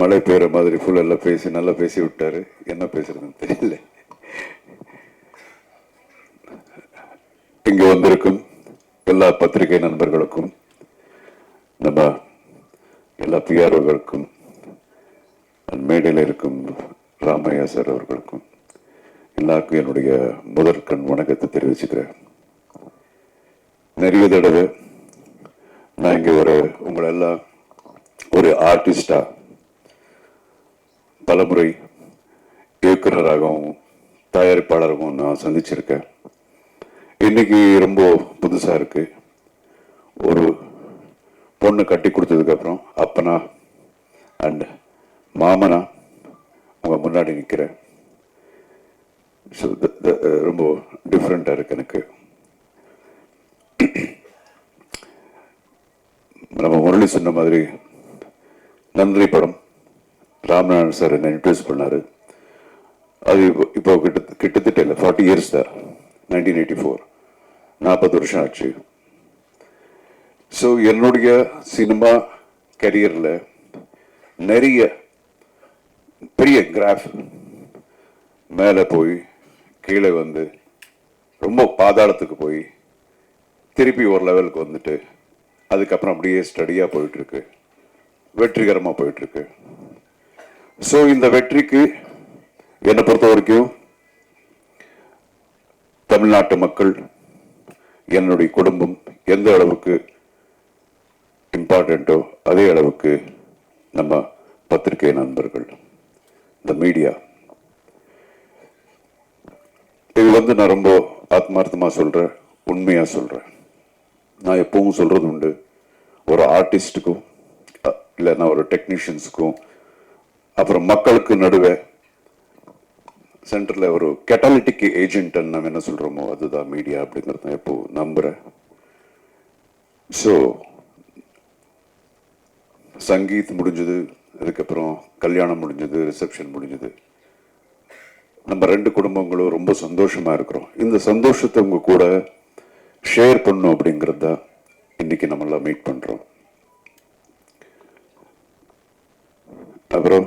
மழை பெய்கிற மாதிரி ஃபுல் எல்லாம் பேசி நல்லா பேசி விட்டாரு. என்ன பேசுறதுன்னு தெரியல. இங்கே வந்திருக்கும் எல்லா பத்திரிகை நண்பர்களுக்கும் நம்ம எல்லா பிஆர்ஓர்களுக்கும் மேடையில் இருக்கும் ராமையா சார் அவர்களுக்கும் எல்லாருக்கும் என்னுடைய முதற் கண் வணக்கத்தை தெரிவிச்சுக்கிறேன். நிறைய தடவை நான் இங்கே ஒரு உங்களை எல்லாம் ஒரு ஆர்டிஸ்டாக பலமுறை இயக்குனராகவும் தயாரிப்பாளராகவும் நான் சந்திச்சிருக்கேன். இன்னைக்கு ரொம்ப புதுசாக இருக்கு. ஒரு பொண்ணு கட்டி கொடுத்ததுக்கப்புறம் அப்பனா அண்ட் மாமனா உங்கள் முன்னாடி நிற்கிறேன் ஸோ ரொம்ப டிஃப்ரெண்ட்டாக இருக்கு எனக்கு. நம்ம முரளி சொன்ன மாதிரி நன்றி படம் ராம்நாதன் சார் என்னை இன்ட்ரடியூஸ் பண்ணாரு. அது இப்போ இப்போ கிட்ட கிட்டத்தட்ட இல்லை ஃபார்ட்டி இயர்ஸ் தான் நைன்டீன் எயிட்டி ஃபோர் நாற்பது வருஷம் ஆச்சு. ஸோ என்னுடைய சினிமா கரியரில் நிறைய பெரிய கிராஃப் மேலே போய் கீழே வந்து ரொம்ப பாதாளத்துக்கு போய் திருப்பி ஒரு லெவலுக்கு வந்துட்டு அதுக்கப்புறம் அப்படியே ஸ்டடியாக போயிட்டுருக்கு வெற்றிகரமாக போயிட்டுருக்கு ஸோ இந்த வெற்றிக்கு என்னை பொறுத்த வரைக்கும் தமிழ்நாட்டு மக்கள் என்னுடைய குடும்பம் எந்த அளவுக்கு இம்பார்ட்டண்ட்டோ அதே அளவுக்கு நம்ம பத்திரிகை நண்பர்கள் இந்த மீடியா இது வந்து நான் ரொம்ப ஆத்மார்த்தமா சொல்றேன் உண்மையா சொல்றேன். நான் எப்பவும் சொல்றது உண்டு ஒரு ஆர்டிஸ்டுக்கும் இல்லைன்னா ஒரு டெக்னீஷியன்ஸுக்கும் அப்புறம் மக்களுக்கு நடுவே சென்டரில் ஒரு கெட்டாலிட்டிக் ஏஜென்ட்னு நம்ம என்ன சொல்கிறோமோ அதுதான் மீடியா அப்படிங்கிறது நான் எப்போ நம்புகிறேன் ஸோ சங்கீத் முடிஞ்சது அதுக்கப்புறம் கல்யாணம் முடிஞ்சது ரிசப்ஷன் முடிஞ்சது. நம்ம ரெண்டு குடும்பங்களும் ரொம்ப சந்தோஷமாக இருக்கிறோம். இந்த சந்தோஷத்தை உங்க கூட ஷேர் பண்ணும் அப்படிங்கிறது தான் இன்னைக்கு நம்ம மீட் பண்ணுறோம் அப்புறம்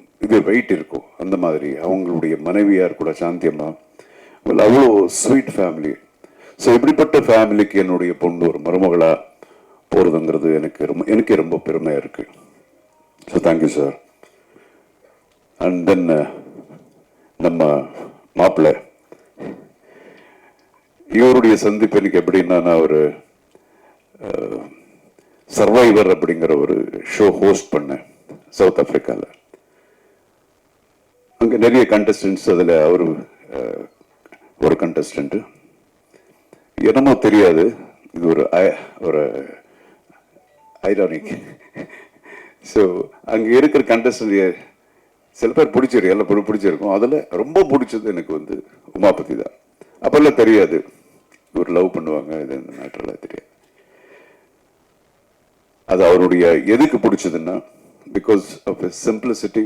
இது வெயிட் இருக்கும். அந்த மாதிரி. அவங்களுடைய மனைவியார் கூட சாந்தியம்மா அவ்வளோ ஸ்வீட் ஃபேமிலி ஸோ இப்படிப்பட்ட ஃபேமிலிக்கு என்னுடைய பொண்ணு ஒரு மருமகளாக போகிறதுங்கிறது எனக்கு ரொம்ப எனக்கே ரொம்ப பெருமையாக இருக்கு. So thank you sir and then நம்ம மாப்பிள்ளை. இவருடைய சந்திப்பு எனக்கு எப்படின்னா நான் ஒரு uh, சர்வைவர் அப்படிங்கிற ஒரு ஷோ ஹோஸ்ட் பண்ணேன் சவுத் ஆப்பிரிக்காவில் அங்கே நிறைய கண்டஸ்டன்ஸ் அதில் அவர் ஒரு கண்டஸ்டன்ட் என்னமோ தெரியாது. இது ஒரு ஒரு ஐரானிக் ஸோ அங்கே இருக்கிற கண்டஸ்டன்ட் சில பேர் பிடிச்சிரு எல்லாம் பொருள் பிடிச்சிருக்கும். அதில் ரொம்ப பிடிச்சது எனக்கு வந்து உமாபதி தான். அப்போல்லாம் தெரியாது. ஒரு லவ் பண்ணுவாங்க இது இந்த மேட்டர்லாம் தெரியாது. அது அவருடைய எதுக்கு பிடிச்சதுன்னா because of simplicity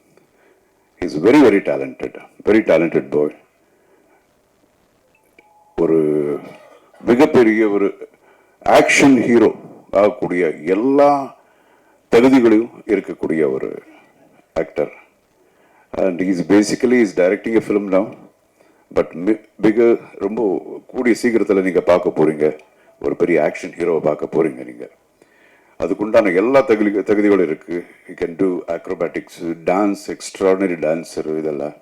is very very talented very talented boy ஒரு மிகப்பெரிய ஒரு ஆக்ஷன் ஹீரோ ஆகக்கூடிய எல்லா தகுதிகளையும் இருக்கக்கூடிய ஒரு actor and is basically is directing a film now. But மிக ரொம்ப கூடிய சீக்கிரத்தில் நீங்கள் பார்க்க போறீங்க. ஒரு பெரிய ஆக்ஷன் ஹீரோவை பார்க்க போறீங்க நீங்கள் அதுக்குண்டான எல்லா தகுதி தகுதிகளும் இருக்குது you can do acrobatics dance extraordinary dancer இதெல்லாம்.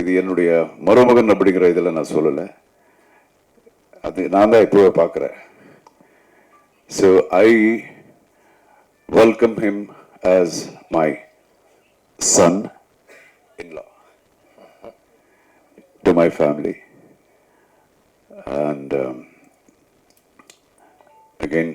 இது என்னுடைய மருமகன் அப்படிங்கிற இதெல்லாம் நான் சொல்லலை. அது நான் தான் இப்போவே பார்க்குறேன். So I welcome him as my son in law to my family and again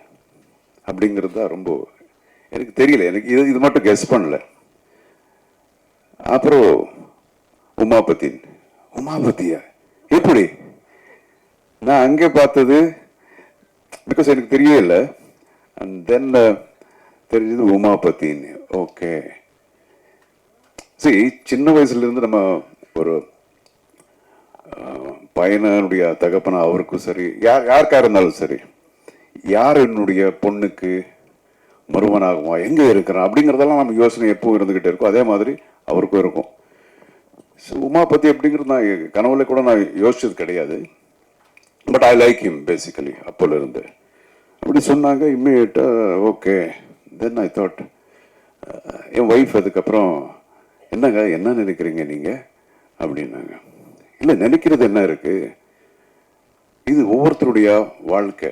அப்படிங்கிறது தான் ரொம்ப எனக்கு தெரியல. எனக்கு இது இது மட்டும் கெஸ் பண்ணல. அப்புறம் உமாபதி உமாபதியா எப்படி? நான் அங்கே பார்த்தது பிகாஸ் எனக்கு தெரியவே இல்லை. அண்ட் தென் uh, தெரிஞ்சது உமாபதின்னு ஓகே சரி சின்ன வயசுல இருந்து நம்ம ஒரு பையனுடைய தகப்பனா அவருக்கும் சரி யார் யாருக்காக இருந்தாலும் சரி யார் என்னுடைய பொண்ணுக்கு மருமனாகுமா எங்கே இருக்கிறான்? அப்படிங்கிறதெல்லாம் நம்ம யோசனை எப்பவும் இருந்துகிட்டே இருக்கும். அதே மாதிரி அவருக்கும் இருக்கும். ஸோ பற்றி அப்படிங்கிறது நான் என் கனவுல கூட நான் யோசிச்சது கிடையாது. But I like him basically அப்போல இருந்து. அப்படி சொன்னாங்க இம்மிடியட்டா ஓகே தென் ஐ தாட் என் ஒய்ஃப் அதுக்கப்புறம் என்னங்க என்ன நினைக்கிறீங்க நீங்க? அப்படின்னாங்க. இல்லை நினைக்கிறது என்ன இருக்கு? இது ஒவ்வொருத்தருடைய வாழ்க்கை.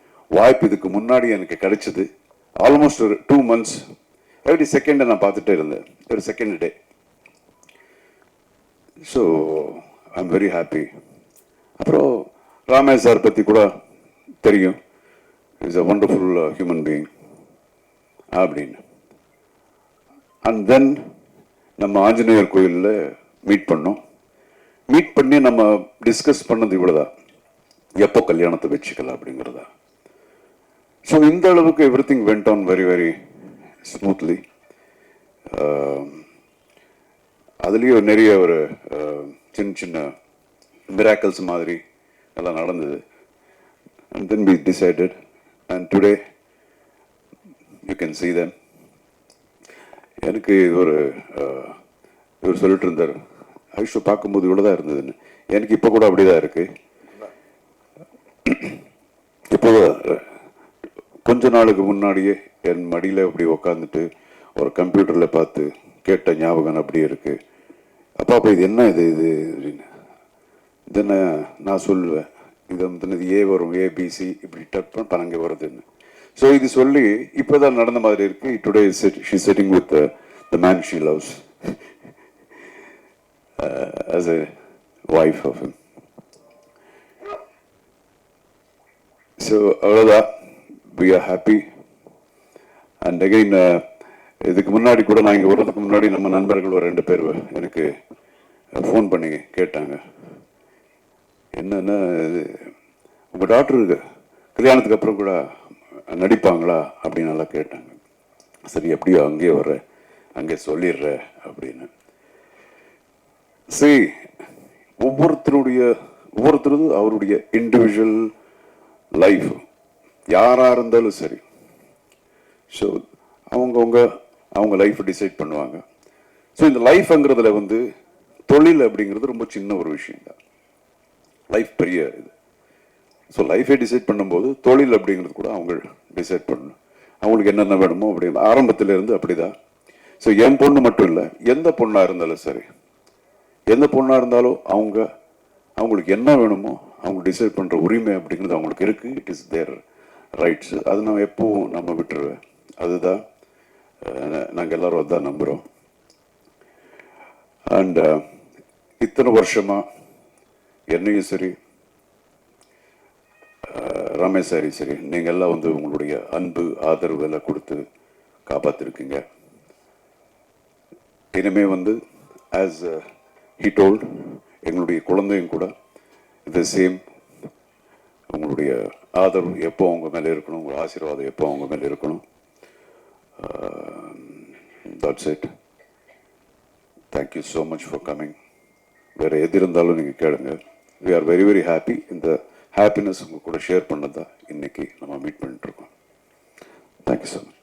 வாய்ப்பு இதுக்கு முன்னாடி எனக்கு கிடைச்சது. ஆல்மோஸ்ட் ஒரு டூ மந்த்ஸ் எவ்ரி செகண்டை நான் பார்த்துட்டே இருந்தேன். ஒரு second day so I am very happy அப்புறம் ராமேஷ் சார் பற்றி கூட தெரியும். Is a wonderful human being அப்படின்னு. அண்ட் தென் நம்ம ஆஞ்சநேயர் கோயிலில் மீட் பண்ணோம். மீட் பண்ணி நம்ம டிஸ்கஸ் பண்ணது இவ்வளோதான் எப்போ கல்யாணத்தை வச்சுக்கலாம் அப்படிங்கிறதா. ஸோ இந்த அளவுக்கு everything went on very very smoothly அதுலேயும் நிறைய ஒரு uh, சின்ன சின்ன மிராக்கல்ஸ் மாதிரி எல்லாம் நடந்தது. And then be decided and today you can see them. எனக்கு ஒரு அஹ், இவர் சொல்லிட்டு இருந்தார் ஐஷு பார்க்கும்போது இவ்வளோதான் இருந்ததுன்னு. எனக்கு இப்போ கூட அப்படிதான் இருக்கு. இப்போ அஹ், கொஞ்ச நாளுக்கு முன்னாடியே என் மடியில் இப்படி உக்காந்துட்டு ஒரு கம்ப்யூட்டரில் பார்த்து கேட்ட ஞாபகம் அப்படியே இருக்குது அப்பா அப்போ இது என்ன இது இது அப்படின்னு. இதென்ன நான் சொல்லுவேன். இது வந்து ஏ வரும் ஏபிசி இப்படி டப் பணங்க வருதுன்னு. ஸோ இது சொல்லி இப்போ தான் நடந்த மாதிரி இருக்குது today she setting with the man she loves as a wife of him. So அவ்வளோதான் we are happy and again இதுக்கு முன்னாடி கூட நான் இங்கே வர்றதுக்கு முன்னாடி நம்ம நண்பர்கள் ஒரு ரெண்டு பேர் எனக்கு ஃபோன் பண்ணி கேட்டாங்க. என்னென்னா இது உங்கள் டாக்டர் கல்யாணத்துக்கு அப்புறம் கூட நடிப்பாங்களா? அப்படின்னு நல்லா கேட்டாங்க. சரி எப்படியோ அங்கேயே வர்ற அங்கே சொல்லிடுற அப்படின்னு. சரி ஒவ்வொருத்தருடைய ஒவ்வொருத்தரும் அவருடைய இண்டிவிஜுவல் லைஃப் யாராக இருந்தாலும் சரி. ஸோ அவங்கவுங்க அவங்க லைஃப்பை டிசைட் பண்ணுவாங்க. ஸோ இந்த லைஃப்ங்கிறதுல வந்து தொழில் அப்படிங்கிறது ரொம்ப சின்ன ஒரு விஷயம் தான். லைஃப் பெரிய இது. ஸோ லைஃபை டிசைட் பண்ணும்போது தொழில் அப்படிங்கிறது கூட அவங்க டிசைட் பண்ணணும். அவங்களுக்கு என்னென்ன வேணுமோ அப்படிங்கிற ஆரம்பத்திலேருந்து இருந்து அப்படிதான். ஸோ என் பொண்ணு மட்டும் இல்லை எந்த பொண்ணாக இருந்தாலும் சரி. எந்த பொண்ணாக இருந்தாலும் அவங்க அவங்களுக்கு என்ன வேணுமோ அவங்க டிசைட் பண்ணுற உரிமை அப்படிங்கிறது அவங்களுக்கு இருக்குது இட் இஸ் தேர் ரைட்ஸ் அது நம்ம எப்பவும் நம்ம விட்டுருவேன் அதுதான் நாங்கள் எல்லோரும் அதான் நம்புகிறோம் அண்ட் இத்தனை வருஷமா என்னையும் சரி ரமேஷ் சாரி சரி நீங்கள் எல்லாம் வந்து உங்களுடைய அன்பு ஆதரவு எல்லாம் கொடுத்து காப்பாற்றிருக்கீங்க இனிமே வந்து ஆஸ் ஹீ டோல்ட் எங்களுடைய குழந்தையும் கூட த சேம் உங்களுடைய ஆதரவு எப்போ அவங்க மேலே இருக்கணும் உங்கள் ஆசீர்வாதம் எப்போ அவங்க மேலே இருக்கணும்? That's it thank you so much for coming வேறு எது இருந்தாலும் நீங்கள் கேளுங்க. We are very very happy இந்த ஹாப்பினஸ் உங்கள் கூட ஷேர் பண்ணதான் இன்னைக்கு நம்ம மீட் பண்ணிட்டுருக்கோம் தேங்க்யூ ஸோ மச்